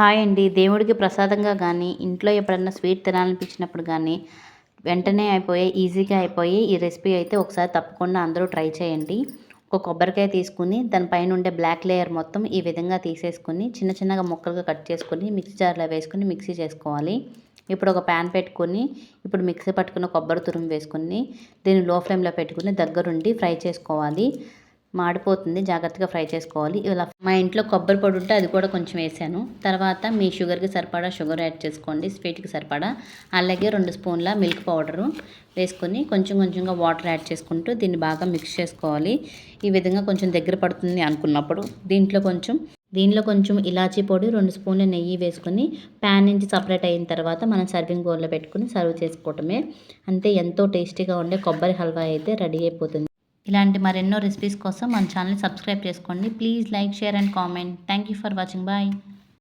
Hi అండి. దేవుడికి ప్రసాదంగా కానీ ఇంట్లో ఎప్పుడన్నా స్వీట్ తినాలనిపించినప్పుడు కానీ వెంటనే అయిపోయి ఈజీగా అయిపోయి ఈ రెసిపీ అయితే ఒకసారి తప్పకుండా అందరూ ట్రై చేయండి. ఒక కొబ్బరికాయ తీసుకుని దానిపైన ఉండే బ్లాక్ లేయర్ మొత్తం ఈ విధంగా తీసేసుకుని చిన్న చిన్నగా ముక్కలుగా కట్ చేసుకుని మిక్సీ జార్లో వేసుకుని మిక్సీ చేసుకోవాలి. ఇప్పుడు ఒక ప్యాన్ పెట్టుకొని ఇప్పుడు మిక్సీ పట్టుకున్న కొబ్బరి తురుము వేసుకుని దీన్ని లో ఫ్లేమ్లో పెట్టుకుని దగ్గరుండి ఫ్రై చేసుకోవాలి. మాడిపోతుంది. జాగ్రత్తగా ఫ్రై చేసుకోవాలి. ఇలా మా ఇంట్లో కొబ్బరి పొడి ఉంటే అది కూడా కొంచెం వేసాను. తర్వాత మీ షుగర్కి సరిపడా షుగర్ యాడ్ చేసుకోండి. స్వీట్కి సరిపడా. అలాగే రెండు స్పూన్ల మిల్క్ పౌడరు వేసుకొని కొంచెం కొంచెంగా వాటర్ యాడ్ చేసుకుంటూ దీన్ని బాగా మిక్స్ చేసుకోవాలి. ఈ విధంగా కొంచెం దగ్గర పడుతుంది అనుకున్నప్పుడు. దీంట్లో కొంచెం దీనిలో కొంచెం ఇలాచీ పొడి రెండు స్పూన్ల నెయ్యి వేసుకొని ప్యాన్ నుంచి సపరేట్ అయిన తర్వాత మనం సర్వింగ్ బౌల్లో పెట్టుకుని సర్వ్ చేసుకోవటమే. అంతే ఎంతో టేస్టీగా ఉండే కొబ్బరి హల్వా అయితే రెడీ అయిపోతుంది. ఇలాంటి మరెన్నో రెసిపీస్ కోసం మన ఛానల్ సబ్స్క్రైబ్ చేసుకోండి. Please like share and comment thank you for watching bye